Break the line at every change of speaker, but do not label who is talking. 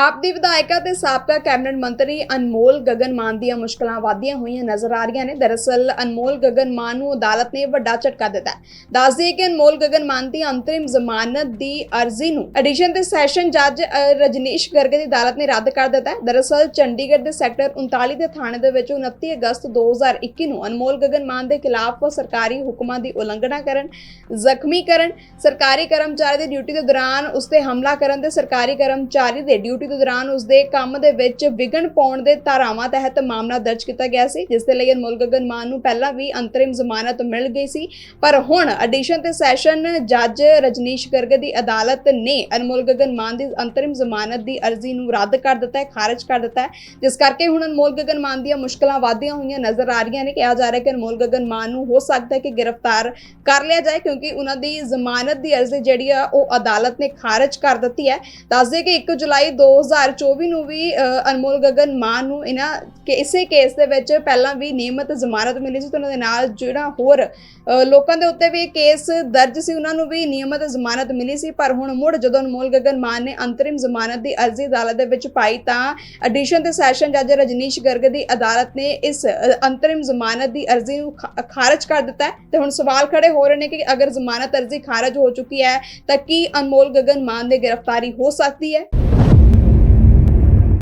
ਆਪ ਦੀ ਵਿਧਾਇਕਾ ਤੇ ਸਾਬਕਾ ਕੈਬਨਿਟ ਮੰਤਰੀ ਅਨਮੋਲ ਗਗਨ ਮਾਨ ਦੀਆਂ ਮੁਸ਼ਕਲਾਂ ਵਧੀਆਂ ਹੋਈਆਂ ਨਜ਼ਰ ਆ ਰਹੀਆਂ ਨੇ। ਦਰਅਸਲ, ਅਨਮੋਲ ਗਗਨ ਨੂੰ ਅਦਾਲਤ ਨੇ ਵੱਡਾ ਝਟਕਾ ਦਿੱਤਾ ਦੱਸ ਦਈਏ ਕਿ ਅਨਮੋਲ ਗਗਨ ਦੀ ਅੰਤਰਿਮ ਜ਼ਮਾਨਤ ਦੀ ਅਰਜ਼ੀ ਨੂੰ ਐਡੀਸ਼ਨ ਦੇ ਸੈਸ਼ਨ ਜੱਜ ਰਜਨੀਸ਼ ਗਰਗ ਦੀ ਅਦਾਲਤ ਨੇ ਰੱਦ ਕਰ ਦਿੱਤਾ ਦਰਅਸਲ, ਚੰਡੀਗੜ੍ਹ ਦੇ ਸੈਕਟਰ 39 ਦੇ ਥਾਣੇ ਦੇ ਵਿੱਚ 29 ਅਗਸਤ 2021 ਨੂੰ ਅਨਮੋਲ ਗਗਨ ਮਾਨ ਦੇ ਖਿਲਾਫ ਸਰਕਾਰੀ ਹੁਕਮਾਂ ਦੀ ਉਲੰਘਣਾ ਕਰਨ, ਜ਼ਖਮੀ ਕਰਨ, ਸਰਕਾਰੀ ਕਰਮਚਾਰੀ ਦੀ ਡਿਊਟੀ ਦੇ ਦੌਰਾਨ ਉਸ ਤੇ ਹਮਲਾ ਕਰਨ ਤੇ ਸਰਕਾਰੀ ਕਰਮਚਾਰੀ ਦੇ ਡਿਊਟੀ ਦੇ ਦੌਰਾਨ ਉਸਦੇ ਕੰਮ ਦੇ ਵਿੱਚ ਵਿਘਨ ਪਾਉਣ ਦੇ ਧਾਰਾਵਾਂ ਤਹਿਤ ਮਾਮਲਾ ਦਰਜ ਕੀਤਾ ਗਿਆ ਸੀ, ਜਿਸ ਦੇ ਲਈ ਅਨਮੋਲ ਗਗਨ ਮਾਨ ਨੂੰ ਪਹਿਲਾਂ ਵੀ ਅੰਤਰਿਮ ਜ਼ਮਾਨਤ ਮਿਲ ਗਈ ਸੀ। ਪਰ ਹੁਣ ਐਡੀਸ਼ਨ ਤੇ ਸੈਸ਼ਨ ਜੱਜ ਰਜਨੀਸ਼ ਗਰਗ ਦੀ ਅਦਾਲਤ ਨੇ ਅਨਮੋਲ ਗਗਨ ਮਾਨ ਦੀ ਅੰਤਰਿਮ ਜ਼ਮਾਨਤ ਦੀ ਅਰਜ਼ੀ ਨੂੰ ਰੱਦ ਕਰ ਦਿੱਤਾ ਹੈ, ਖਾਰਜ ਕਰ ਦਿੱਤਾ ਹੈ। ਜਿਸ ਕਰਕੇ ਹੁਣ ਅਨਮੋਲ ਗਗਨ ਮਾਨ ਦੀਆਂ ਮੁਸ਼ਕਲਾਂ ਵਾਧੀਆਂ ਹੋਈਆਂ ਨਜ਼ਰ ਆ ਰਹੀਆਂ ਨੇ। ਕਿਹਾ ਜਾ ਰਿਹਾ ਕਿ ਅਨਮੋਲ ਗਗਨ ਮਾਨ ਨੂੰ ਹੋ ਸਕਦਾ ਹੈ ਕਿ ਗ੍ਰਿਫਤਾਰ ਕਰ ਲਿਆ ਜਾਏ, ਕਿਉਂਕਿ ਉਹਨਾਂ ਦੀ ਜ਼ਮਾਨਤ ਦੀ ਅਰਜ਼ੀ ਜਿਹੜੀ ਆ, ਉਹ ਅਦਾਲਤ ਨੇ ਖਾਰਜ ਕਰ ਦਿੱਤੀ ਹੈ। ਦੱਸਦੇ ਕਿ 1 ਜੁਲਾਈ 2024 ਨੂੰ ਵੀ ਅਨਮੋਲ ਗਗਨ ਮਾਨ ਨੂੰ ਇਹਨਾਂ ਕਿ ਇਸੇ ਕੇਸ ਦੇ ਵਿੱਚ ਪਹਿਲਾਂ ਵੀ ਨਿਯਮਤ ਜ਼ਮਾਨਤ ਮਿਲੀ ਸੀ ਤੇ ਉਹਨਾਂ ਦੇ ਨਾਲ ਜਿਹੜਾ ਹੋਰ ਲੋਕਾਂ ਦੇ ਉੱਤੇ ਵੀ ਇਹ ਕੇਸ ਦਰਜ ਸੀ, ਉਹਨਾਂ ਨੂੰ ਵੀ ਨਿਯਮਤ ਜ਼ਮਾਨਤ ਮਿਲੀ ਸੀ। ਪਰ ਹੁਣ ਮੁੜ ਜਦੋਂ ਅਨਮੋਲ ਗਗਨ ਮਾਨ ਨੇ ਅੰਤਰਿਮ ਜ਼ਮਾਨਤ ਦੀ ਅਰਜ਼ੀ ਅਦਾਲਤ ਦੇ ਵਿੱਚ ਪਾਈ ਤਾਂ ਐਡੀਸ਼ਨ ਤੇ ਸੈਸ਼ਨ ਜੱਜ ਰਜਨੀਸ਼ ਗਰਗ ਦੀ ਅਦਾਲਤ ਨੇ ਇਸ ਅੰਤਰਿਮ ਜ਼ਮਾਨਤ ਦੀ ਅਰਜ਼ੀ ਨੂੰ ਖਾਰਜ ਕਰ ਦਿੱਤਾ ਹੈ। ਤੇ ਹੁਣ ਸਵਾਲ ਖੜੇ ਹੋ ਰਹੇ ਨੇ ਕਿ ਅਗਰ ਜ਼ਮਾਨਤ ਅਰਜ਼ੀ ਖਾਰਜ ਹੋ ਚੁੱਕੀ ਹੈ ਤਾਂ ਕੀ ਅਨਮੋਲ ਗਗਨ ਮਾਨ ਦੀ ਗ੍ਰਿਫਤਾਰੀ ਹੋ ਸਕਦੀ ਹੈ?